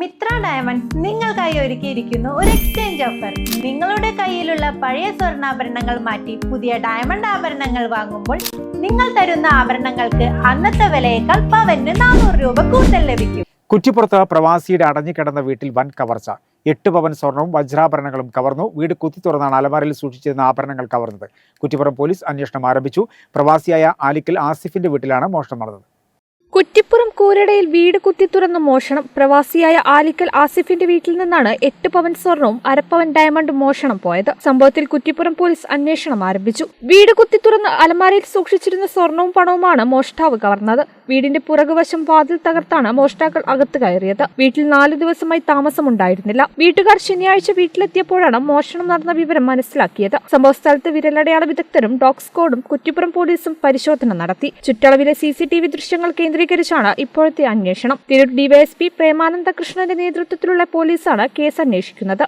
Mitra diamond നിങ്ങൾക്കായി ഒരുക്കിയിരിക്കുന്നു ഒരു എക്സ്ചേഞ്ച് ഓഫർ നിങ്ങളുടെ കയ്യിലുള്ള പഴയ സ്വർണാഭരണങ്ങൾ മാറ്റി പുതിയ ഡയമണ്ട് ആഭരണങ്ങൾ വാങ്ങുമ്പോൾ നിങ്ങൾ തരുന്ന ആഭരണങ്ങൾക്ക് അന്നത്തെ വിലയേക്കാൾ പവന് നാനൂറ് രൂപ കൂടുതൽ ലഭിക്കും. കുറ്റിപ്പുറത്ത് പ്രവാസിയുടെ അടഞ്ഞുകിടന്ന വീട്ടിൽ വൻ കവർച്ച. എട്ട് പവൻ സ്വർണവും വജ്രാഭരണങ്ങളും കവർന്നു. വീട് കുത്തി തുറന്നാണ് അലമാരയിൽ സൂക്ഷിച്ചിരുന്ന ആഭരണങ്ങൾ കവർന്നത്. കുറ്റിപ്പുറം പോലീസ് അന്വേഷണം ആരംഭിച്ചു. പ്രവാസിയായ ആലിക്കൽ ആസിഫിന്റെ വീട്ടിലാണ് മോഷണം നടന്നത്. കുറ്റിപ്പുറം കൂരടയിൽ വീട് കുത്തിത്തുറന്ന് മോഷണം. പ്രവാസിയായ ആലിക്കൽ ആസിഫിന്റെ വീട്ടിൽ നിന്നാണ് എട്ട് പവൻ സ്വർണവും അരപ്പവൻ ഡയമണ്ട് മോഷണം പോയത്. സംഭവത്തിൽ കുറ്റിപ്പുറം പോലീസ് അന്വേഷണം ആരംഭിച്ചു. വീട് കുത്തിത്തുറന്ന് അലമാരയിൽ സൂക്ഷിച്ചിരുന്ന സ്വർണവും പണവുമാണ് മോഷ്ടാവ് കവർന്നത്. വീടിന്റെ പുറകുവശം വാതിൽ തകർത്താണ് മോഷ്ടാക്കൾ അകത്ത് കയറിയത്. വീട്ടിൽ നാലു ദിവസമായി താമസമുണ്ടായിരുന്നില്ല. വീട്ടുകാർ ശനിയാഴ്ച വീട്ടിലെത്തിയപ്പോഴാണ് മോഷണം നടന്ന വിവരം മനസ്സിലാക്കിയത്. സംഭവസ്ഥലത്ത് വിരലടയാള വിദഗ്ധരും ഡോഗ് കുറ്റിപ്പുറം പോലീസും പരിശോധന നടത്തി. ചുറ്റളവിലെ സി സി ടി വി ദൃശ്യങ്ങൾ കേന്ദ്രീകരിച്ചാണ് ഇപ്പോഴത്തെ അന്വേഷണം. തിരൂർ ഡിവൈഎസ്പി പ്രേമാനന്ദ കൃഷ്ണന്റെ നേതൃത്വത്തിലുള്ള പോലീസാണ് കേസ് അന്വേഷിക്കുന്നത്.